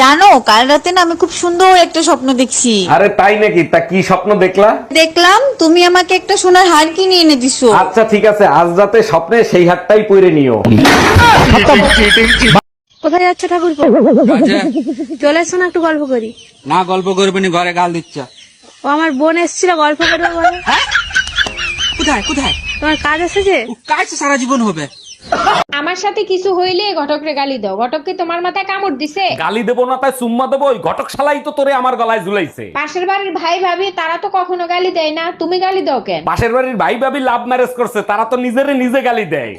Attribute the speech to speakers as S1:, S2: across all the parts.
S1: জানো কাল রাতে না আমি খুব সুন্দর একটা স্বপ্ন দেখছি।
S2: আরে তাই নাকি? তা কি স্বপ্ন দেখলা?
S1: দেখলাম তুমি আমাকে একটা সোনার হার কিনে এনে দিছো।
S2: আচ্ছা ঠিক আছে আজ রাতে স্বপ্নে সেই হাতটাই পরে নিও।
S3: কোথায় যাচ্ছ ঠাকুর চলে এসো না একটু গল্প করি।
S4: না গল্প করবে নি ঘরে গাল দিচ্ছ।
S3: ও আমার বোন এসেছিল গল্প করবে বলে।
S4: কোথায় কোথায়?
S3: তোমার কাজ এসেছে?
S4: কাজ তো সারা জীবন হবে।
S5: আমার সাথে কিছু হইলে ঘটকরে গালি দাও। ঘটককে তোমার মাথায় কামড় দিছে?
S2: গালি দেবো না তাই সুম্মা দেবো? ওই ঘটক শালাই তো তোরে আমার গলায় ঝুলাইছে।
S5: পাশের বাড়ির ভাই ভাবি তারা তো কখনো গালি দেয় না। তুমি গালি দাও কেন?
S2: পাশের বাড়ির ভাই ভাবি লাভ ম্যারেজ করছে তারা তো নিজেরে নিজে গালি দেয়।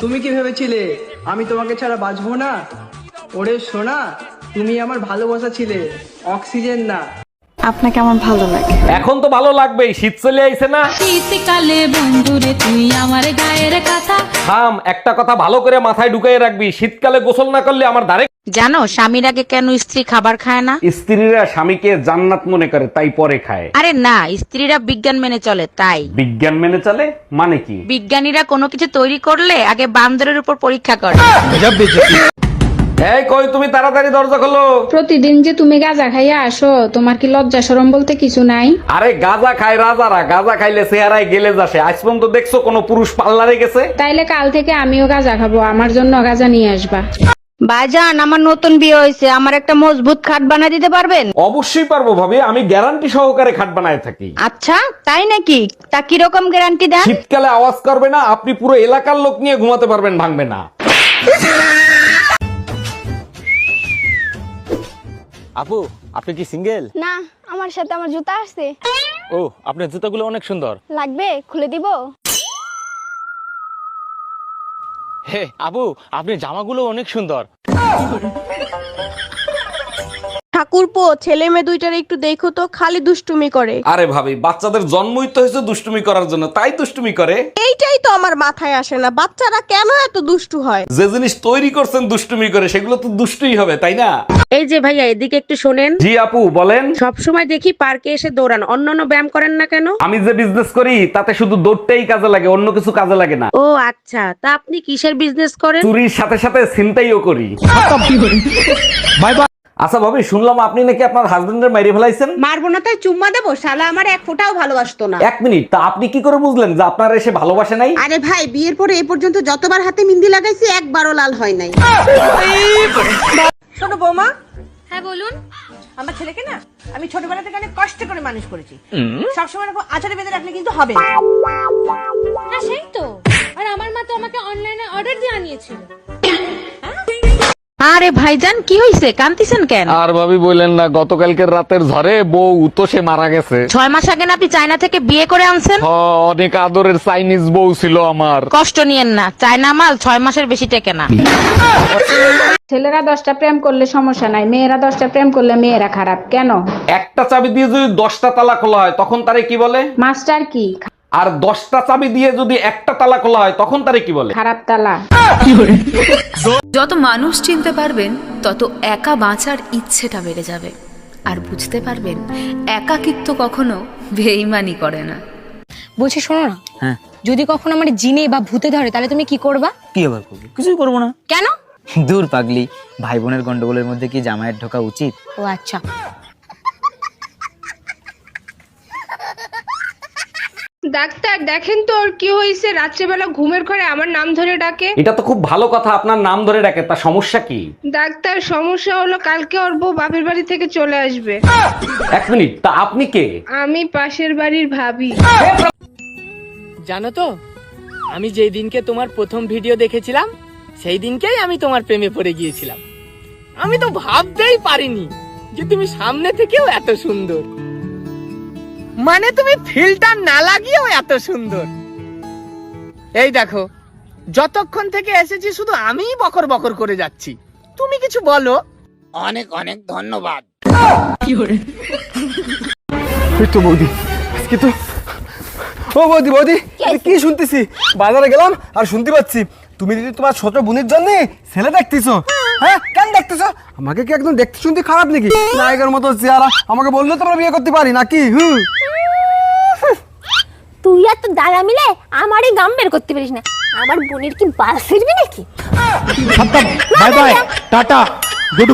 S6: তুমি কি ভেবেছিলে? আমি তোমাকে ছাড়া বাঁচবো না? ওরে সোনা তুমি আমার ভালোবাসা ছিলে। অক্সিজেন না।
S3: আপনাকে আমার ভালো লাগে।
S2: এখন তো ভালো লাগবেই শীত চলে আইছে না।
S7: শীতকালে বন্ধুরে তুই আমার গায়ের কথা।
S2: থাম একটা কথা ভালো করে মাথায় ঢুকাই রাখবি শীতকালে গোসল না করলে আমার ধারে
S8: জানো স্বামীর আগে কেন স্ত্রী খাবার খায় না?
S2: স্ত্রীরা স্বামীকে জান্নাত মনে করে তাই পরে খায়।
S8: আরে না স্ত্রীরা বিজ্ঞান মেনে চলে তাই।
S2: বিজ্ঞান মেনে চলে মানে কি?
S8: বিজ্ঞানীরা কোনো কিছু তৈরি করলে আগে বান্দরের উপর পরীক্ষা করে।
S2: এই কই তুমি তাড়াতাড়ি দরজা খোলো।
S5: প্রতিদিন যে তুমি গাঁজা খাইয়া আসো তোমার কি লজ্জা শরম বলতে কিছু নাই?
S2: আরে গাজা খায় রাজারা গাজা খাইলে চেহারায় গেলে যাসে। আজ পর্যন্ত দেখছ কোনো পুরুষ পাল্লারে গেছে?
S5: তাইলে কাল থেকে আমিও গাঁজা খাব আমার জন্য গাঁজা নিয়ে আসবা।
S8: ভাইজান আমার নতুন বিয়ে হয়েছে আমার একটা মজবুত খাট বানিয়ে দিতে পারবেন?
S2: অবশ্যই পারব ভাবি আমি গ্যারান্টি সহকারে খাট বানায় থাকি।
S8: আচ্ছা তাই নাকি? তা কীরকম গ্যারান্টি দেন?
S2: শীতকালে আওয়াজ করবে না আপনি পুরো এলাকার লোক নিয়ে ঘুমাতে পারবেন ভাঙবে না।
S9: আপু আপনি কি সিঙ্গেল?
S3: না আমার সাথে আমার জুতা আসছে
S9: ও আপনার জুতাগুলো অনেক সুন্দর।
S3: লাগবে? খুলে দিব?
S9: হে আপু আপনি জামাগুলো অনেক সুন্দর।
S3: ঠাকুরপো ছেলে মেয়ে দুইটার একটু দেখো তো খালি দুষ্টুমি করে।
S2: আরে ভাবি বাচ্চাদের জন্মই তো হয়েছে দুষ্টুমি করার জন্য তাই দুষ্টুমি করে।
S3: এইটাই তো আমার মাথায় আসে না বাচ্চারা কেন এত দুষ্টু হয়?
S2: যে জিনিস তৈরি করছেন দুষ্টুমি করে সেগুলো তো দুষ্টুই হবে তাই না?
S8: এই যে ভাইয়া এদিকে একটু শোনেন।
S2: জি আপু বলেন।
S8: সব সময় দেখি পার্কে এসে দৌড়ান অন্যান্য ব্যায়াম করেন না কেন?
S2: আমি যে বিজনেস করি তাতে শুধু দৌড়টাই কাজে লাগে অন্য কিছু কাজে লাগে না।
S8: ও আচ্ছা তা আপনি কিসের বিজনেস করেন?
S2: চুরির সাথে সাথে ছিনতাইও করি। আচ্ছা ভাবি শুনলাম আপনি নাকি আপনার হাজবেন্ডের মাইরে ফেলাইছেন।
S8: মারবো না তাই চুম্মা দেবো? শালা আমার এক ফোঁটাও ভালোবাসতো না।
S2: এক মিনিট তা আপনি কি করে বুঝলেন যে আপনার এসে ভালোবাসে নাই?
S8: আরে ভাই বিয়ের পরে এ পর্যন্ত যতবার হাতে মিন্দি লাগাইছি একবারও লাল হয় নাই।
S10: শোনো বৌমা।
S5: হ্যাঁ বলুন।
S10: আমার ছেলেকে না আমি ছোটবেলা থেকে অনেক কষ্ট করে মানুষ করেছি। সবসময় এরকম আচারে বেঁধে রাখলে কিন্তু হবে। না।
S5: হ্যাঁ সেই তো। আর আমার মা তো আমাকে অনলাইনে অর্ডার দিয়ে আনিয়েছিল।
S8: আরে ভাইজান কি হইছে? কান্তিছেন কেন?
S2: আর ভাবি বললেন না গতকালকের রাতের ঝড়ে বউ তো সে মারা গেছে।
S8: ছয় মাস আগে না আপনি চায়না থেকে বিয়ে করে আনছেন?
S2: হ, অনেক আদরের চাইনিজ বউ ছিল আমার।
S8: কষ্ট নিয়েন না চায়না মাল ছয় মাসের বেশি টেকে না।
S5: ছেলেরা দশটা প্রেম করলে সমস্যা নাই মেয়েরা দশটা প্রেম করলে মেয়েরা খারাপ। কেন?
S2: একটা চাবি দিয়ে যদি দশটা তালা খোলা হয় তখন তারে কি বলে?
S5: মাস্টার কি?
S2: আর দশটা চাবি দিয়ে যদি একটা তালা খোলা হয় তখন তারে কি বলে?
S5: খারাপ তালা।
S7: যত মানুষ চিনতে পারবেন তত একা বাঁচার ইচ্ছেটা বেড়ে যাবে। আর বুঝতে পারবেন একাকিত্ব কখনো বেইমানি করে না।
S3: বলছি শোনো না।
S9: হ্যাঁ।
S3: যদি কখনো আমার জিনে বা ভূতে ধরে তাহলে তুমি কি করবা?
S9: কি আবার করব? কিছুই করব না।
S3: কেন?
S9: দূর পাগলি ভাই বোনের গন্ডগোলের মধ্যে কি জামাইয়ের ঢোকা উচিত?
S3: ও আচ্ছা।
S5: ডাক্তার দেখেন তো ওর কি হয়েছে। রাত্রেবেলা ঘুমের ঘরে আমার নাম ধরে ডাকে।
S2: এটা তো খুব ভালো কথা আপনার নাম ধরে ডাকে তা সমস্যা কি?
S5: ডাক্তার সমস্যা হলো কালকে ওর বউ বাপের বাড়ি থেকে চলে আসবে।
S2: এক মিনিট তা আপনি কে?
S5: আমি পাশের বাড়ির ভাবি।
S6: জানো তো আমি যেই দিনকে তোমার প্রথম ভিডিও দেখেছিলাম সেই দিনকেই আমি তোমার প্রেমে পড়ে গিয়েছিলাম। আমি তো ভাবতেই পারিনি যে তুমি সামনে থেকেও এত সুন্দর। মানে তুমি ফিল্টার না লাগিয়েও এত সুন্দর? এই দেখো যতক্ষণ থেকে এসেছি শুধু আমিই বকর বকর করে যাচ্ছি। তুমি কিছু বলো? অনেক অনেক ধন্যবাদ।
S4: তো বৌদি আজকে তো ও বৌদি বৌদি কি শুনতেছি? বাজারে গেলাম আর শুনতে পাচ্ছি। তুমি যদি তোমার ছোট বোনের জন্য ছেলে দেখতেছো হ্যাঁ কেন দেখতেছো? আমাকে কি একদম দেখতে শুনতে খারাপ নাকি? নায়কের মতো চেহারা আমাকে বললে তোমরা বিয়ে করতে পারি নাকি? হুম
S3: তো দাদা মিলে আমারই গাম বের করতে পারিস না।
S11: আমার বোনের কি বাল ফিরবি নাকি?
S12: Bye bye. টাটা।